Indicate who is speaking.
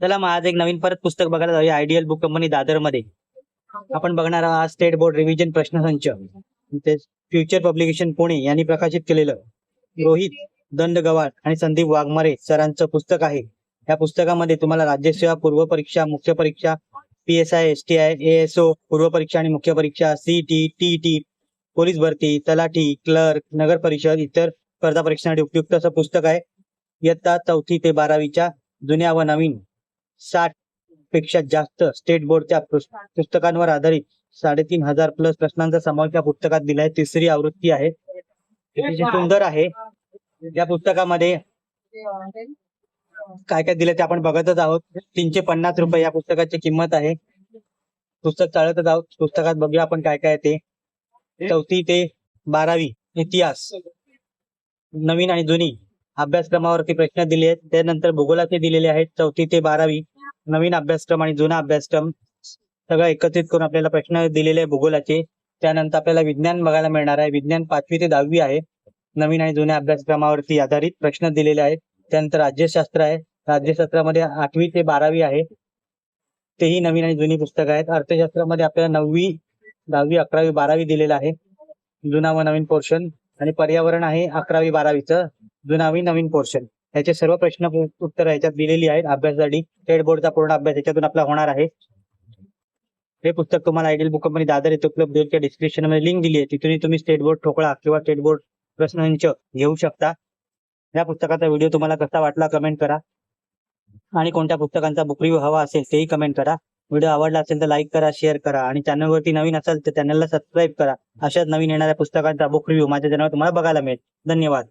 Speaker 1: चला मग आज एक नवीन परत पुस्तक बघायला जाऊया आयडियल बुक कंपनी दादरमध्ये आपण बघणार आहोत स्टेट बोर्ड रिव्हिजन प्रश्नसंच संच. फ्युचर पब्लिकेशन पुणे यांनी प्रकाशित केलेलं. रोहित दंड गवाळ आणि संदीप वाघमारे सरांचं पुस्तक आहे. या पुस्तकामध्ये तुम्हाला राज्यसेवा पूर्व परीक्षा मुख्य परीक्षा P S I S T I ASO पूर्व परीक्षा आणि मुख्य परीक्षा सीटी टी टी पोलीस भरती तलाठी क्लर्क नगर परिषद इतर स्पर्धा परीक्षांसाठी उपयुक्त असं पुस्तक आहे. इयत्ता चौथी ते बारावीच्या जुन्या व नवीन. साठपेक्षा जास्त स्टेट बोर्डच्या पुस्तकांवर आधारित साडेतीन हजार प्लस प्रश्नांचा समावेश या पुस्तकात दिलाय. तिसरी आवृत्ती आहे. अतिशय सुंदर आहे या पुस्तकामध्ये काय काय दिलं ते आपण बघतच आहोत. तीनशे पन्नास रुपये या पुस्तकाची किंमत आहे. पुस्तक चालतच आहोत. पुस्तकात बघूया आपण काय काय ते. चौथी ते बारावी इतिहास. नवीन आणि जुनी. अभ्यासक्रमावरती प्रश्न दिले आहेत. त्यानंतर भूगोलाचे दिलेले आहेत. चौथी ते बारावी नवीन अभ्यासक्रम आणि जुना अभ्यासक्रम सगळं एकत्रित करून आपल्याला प्रश्न दिलेले आहे भूगोलाचे. त्यानंतर आपल्याला विज्ञान बघायला मिळणार आहे. विज्ञान पाचवी ते दहावी आहे. नवीन आणि जुन्या अभ्यासक्रमावरती आधारित प्रश्न दिलेले आहेत. त्यानंतर राज्यशास्त्र आहे. राज्यशास्त्रामध्ये आठवी ते बारावी आहे. तेही नवीन आणि जुनी पुस्तकं आहेत. अर्थशास्त्रामध्ये आपल्याला नववी दहावी अकरावी बारावी दिलेलं आहे. जुना व नवीन पोर्शन आणि पर्यावरण आहे अकरावी बारावीचं. जो नवीन नवीन पोर्शन याचे सर्व प्रश्न उत्तर याच्यात दिलेली आहेत. अभ्यासासाठी स्टेट बोर्डचा पूर्ण अभ्यास याच्यातून आपला होणार आहे. हे पुस्तक तुम्हाला आयडियल बुक कंपनी दादर येथे उपलब्ध होईल त्या डिस्क्रिप्शनमध्ये लिंक दिली आहे. तिथूनही तुम्ही स्टेट बोर्ड ठोकळा किंवा स्टेट बोर्ड प्रश्नांच घेऊ शकता. या पुस्तकाचा व्हिडिओ तुम्हाला कसा वाटला कमेंट करा. आणि कोणत्या पुस्तकांचा बुक रिव्ह्यू हवा असेल तेही कमेंट करा. व्हिडिओ आवडला असेल तर लाईक करा शेअर करा आणि चॅनलवरती नवीन असेल तर चॅनलला सबस्क्राईब करा. अशाच नवीन येणाऱ्या पुस्तकांचा बुक रिव्ह्यू माझ्या चॅनलवर तुम्हाला बघायला मिळेल. धन्यवाद.